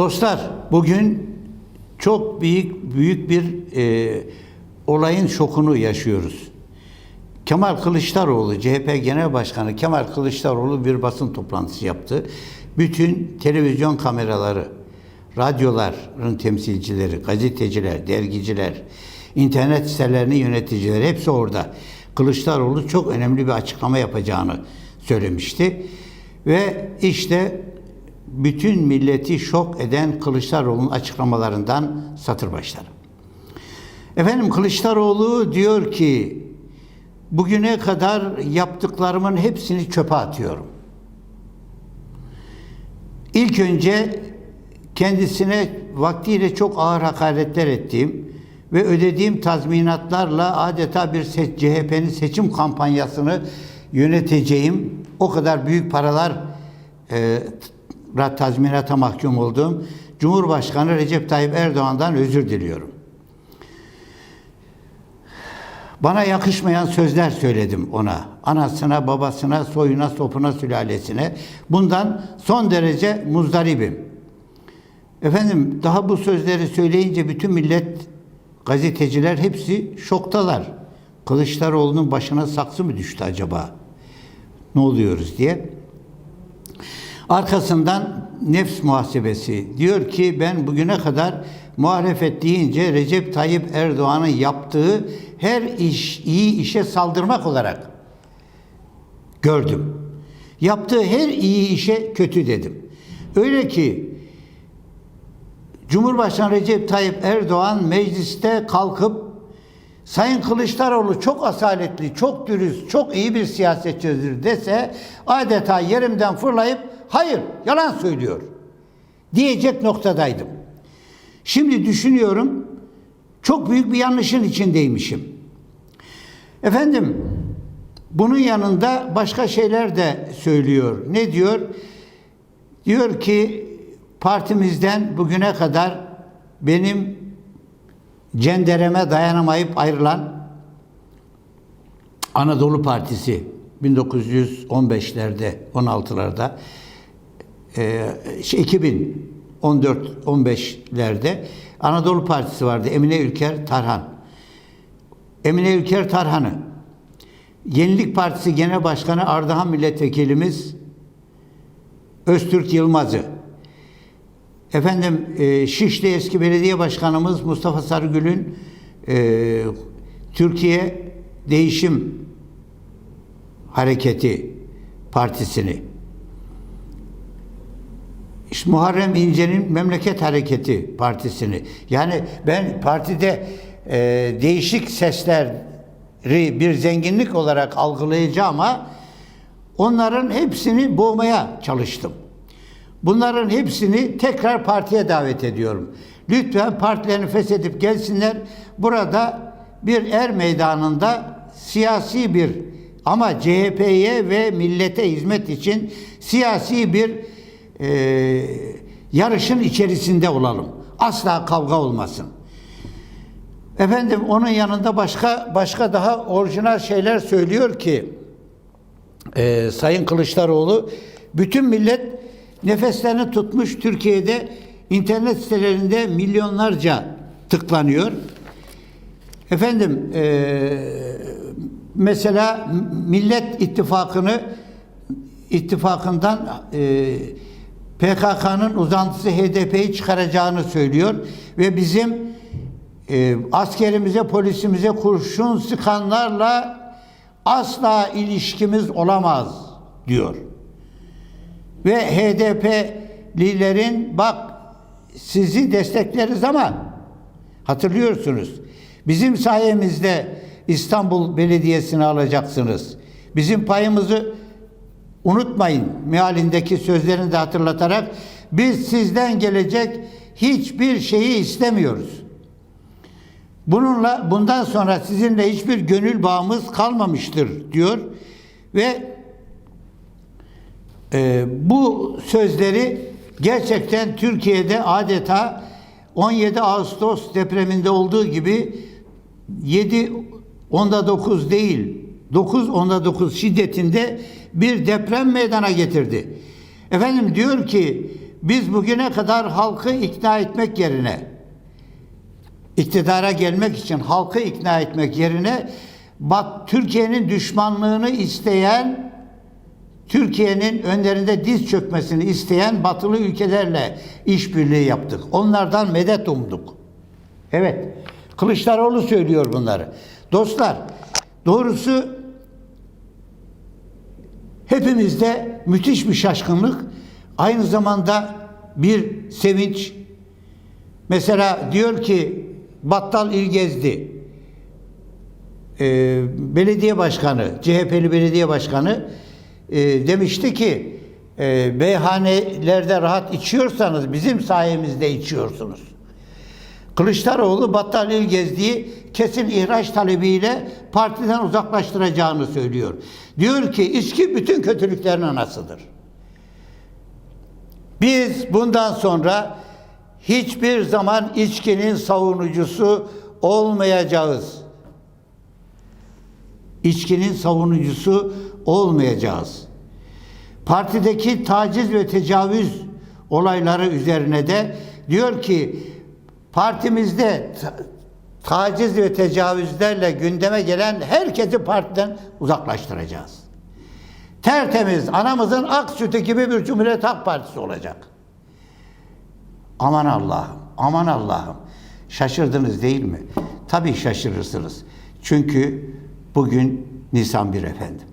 Dostlar bugün çok büyük büyük bir e, olayın şokunu yaşıyoruz. Kemal Kılıçdaroğlu, CHP Genel Başkanı Kemal Kılıçdaroğlu bir basın toplantısı yaptı. Bütün televizyon kameraları, radyoların temsilcileri, gazeteciler, dergiciler, internet sitelerinin yöneticileri hepsi orada. Kılıçdaroğlu çok önemli bir açıklama yapacağını söylemişti. Ve işte bütün milleti şok eden Kılıçdaroğlu'nun açıklamalarından satır başları. Efendim Kılıçdaroğlu diyor ki bugüne kadar yaptıklarımın hepsini çöpe atıyorum. İlk önce kendisine vaktiyle çok ağır hakaretler ettiğim ve ödediğim tazminatlarla adeta bir CHP'nin seçim kampanyasını yöneteceğim o kadar büyük paralar e, tazminata mahkum olduğum Cumhurbaşkanı Recep Tayyip Erdoğan'dan özür diliyorum. Bana yakışmayan sözler söyledim ona. Anasına, babasına, soyuna, sopuna, sülalesine. Bundan son derece muzdaribim. Efendim daha bu sözleri söyleyince bütün millet, gazeteciler hepsi şoktalar. Kılıçdaroğlu'nun başına saksı mı düştü acaba? Ne oluyoruz diye. Arkasından nefs muhasebesi diyor ki ben bugüne kadar muhalefet deyince Recep Tayyip Erdoğan'ın yaptığı her iş iyi işe saldırmak olarak gördüm. Yaptığı her iyi işe kötü dedim. Öyle ki Cumhurbaşkanı Recep Tayyip Erdoğan mecliste kalkıp Sayın Kılıçdaroğlu çok asaletli, çok dürüst, çok iyi bir siyasetçidir dese adeta yerimden fırlayıp hayır yalan söylüyor diyecek noktadaydım. Şimdi düşünüyorum çok büyük bir yanlışın içindeymişim. Efendim bunun yanında başka şeyler de söylüyor. Ne diyor? Diyor ki partimizden bugüne kadar benim cendereme dayanamayıp ayrılan Anadolu Partisi 1915'lerde, 16'larda e, şey, 2014-15'lerde Anadolu Partisi vardı. Emine Ülker Tarhan. Emine Ülker Tarhan'ı Yenilik Partisi Genel Başkanı Ardahan Milletvekilimiz Öztürk Yılmaz'ı Efendim e, Şişli eski belediye başkanımız Mustafa Sarıgül'ün e, Türkiye Değişim Hareketi Partisini işte Muharrem İnce'nin Memleket Hareketi Partisini yani ben partide e, değişik sesleri bir zenginlik olarak algılayacağım ama onların hepsini boğmaya çalıştım. Bunların hepsini tekrar partiye davet ediyorum. Lütfen partilerini feshedip gelsinler. Burada bir er meydanında siyasi bir ama CHP'ye ve millete hizmet için siyasi bir e, yarışın içerisinde olalım. Asla kavga olmasın. Efendim onun yanında başka başka daha orijinal şeyler söylüyor ki e, Sayın Kılıçdaroğlu bütün millet nefeslerini tutmuş Türkiye'de internet sitelerinde milyonlarca tıklanıyor. Efendim e, mesela Millet İttifakı'nı ittifakından e, PKK'nın uzantısı HDP'yi çıkaracağını söylüyor ve bizim e, askerimize, polisimize kurşun sıkanlarla asla ilişkimiz olamaz diyor. Ve HDP'lilerin bak sizi destekleriz ama hatırlıyorsunuz. Bizim sayemizde İstanbul Belediyesi'ni alacaksınız. Bizim payımızı unutmayın mealindeki sözlerini de hatırlatarak biz sizden gelecek hiçbir şeyi istemiyoruz. Bununla bundan sonra sizinle hiçbir gönül bağımız kalmamıştır diyor ve e, bu sözleri gerçekten Türkiye'de adeta 17 Ağustos depreminde olduğu gibi 7 onda 9 değil 9 onda 9 şiddetinde bir deprem meydana getirdi. Efendim diyor ki biz bugüne kadar halkı ikna etmek yerine iktidara gelmek için halkı ikna etmek yerine bak Türkiye'nin düşmanlığını isteyen Türkiye'nin önlerinde diz çökmesini isteyen batılı ülkelerle işbirliği yaptık. Onlardan medet umduk. Evet. Kılıçdaroğlu söylüyor bunları. Dostlar, doğrusu hepimizde müthiş bir şaşkınlık, aynı zamanda bir sevinç. Mesela diyor ki Battal İlgezdi, e, belediye başkanı, CHP'li belediye başkanı e, demişti ki e, meyhanelerde rahat içiyorsanız bizim sayemizde içiyorsunuz. Kılıçdaroğlu Battal İlgezdi'yi kesin ihraç talebiyle partiden uzaklaştıracağını söylüyor. Diyor ki içki bütün kötülüklerin anasıdır. Biz bundan sonra hiçbir zaman içkinin savunucusu olmayacağız. İçkinin savunucusu olmayacağız. Partideki taciz ve tecavüz olayları üzerine de diyor ki partimizde ta- taciz ve tecavüzlerle gündeme gelen herkesi partiden uzaklaştıracağız. Tertemiz, anamızın ak sütü gibi bir Cumhuriyet Halk Partisi olacak. Aman Allah'ım, aman Allah'ım. Şaşırdınız değil mi? Tabii şaşırırsınız. Çünkü bugün Nisan 1 efendim.